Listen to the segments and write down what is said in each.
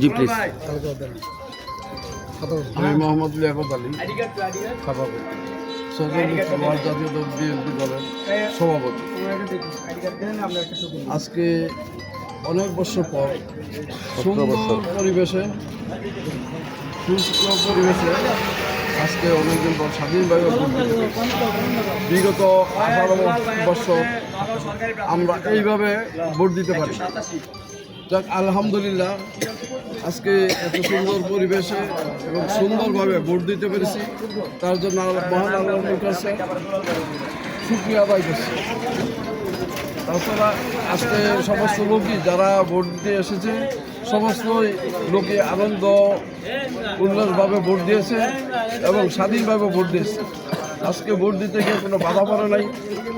জি please আমি মোহাম্মদ লিয়াকত আলী, সভাপতি। জাতীয় দল বিএনপি দলের সভাপতি। আজকে অনেক বছর পর সুন্দর পরিবেশে, সুস্থ পরিবেশে আজকে অনেকদিন পর স্বাধীনভাবে। বিগত আঠারো বছর আমরা এইভাবে ভোট দিতে পারি। যাক, আলহামদুলিল্লাহ আজকে এত সুন্দর পরিবেশে এবং সুন্দরভাবে ভোট দিতে পেরেছি, তার জন্য মহান আল্লাহর কাছে শুক্রিয়া আদায় করছি। তাছাড়া আজকে সমস্ত লোকই যারা ভোট দিয়ে এসেছে, সমস্ত লোকই আনন্দ, উল্লাসভাবে ভোট দিয়েছে এবং স্বাধীনভাবে ভোট দিয়েছে। আজকে ভোট দিতে গিয়ে কোনো বাধা পড়ে নাই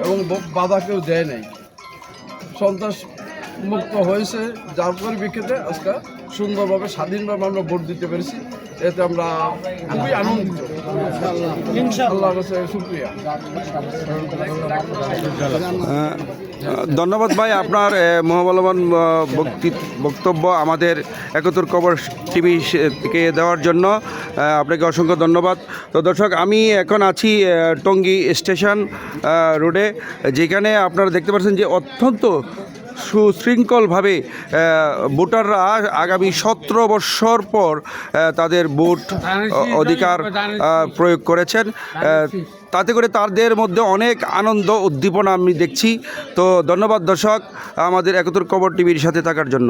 এবং বাধা কেউ দেয় নাই। সন্ত্রাস মুক্ত হয়েছে যার পরিপ্রেক্ষিতে আজকে সুন্দরভাবে স্বাধীনভাবে আমরা ভোট দিতে পেরেছি। এতে আমরা খুবই আনন্দিত। আল্লাহ শুক্রিয়া। ধন্যবাদ ভাই আপনার মহাবলবান বক্তি- বক্তব্য আমাদের একতর খবর টিভি থেকে দেওয়ার জন্য। আপনাকে অসংখ্য ধন্যবাদ। তো দর্শক আমি এখন আছি টঙ্গী স্টেশন রোডে যেখানে আপনারা দেখতে পাচ্ছেন যে অত্যন্ত সুশৃঙ্খলভাবে ভোটাররা আগামী সতেরো বৎসর পর তাদের ভোট অধিকার প্রয়োগ করেছেন। তাতে করে তাদের মধ্যে অনেক আনন্দ উদ্দীপনা আমি দেখছি। তো ধন্যবাদ দর্শক আমাদের একতর কবর টিভির সাথে থাকার জন্য।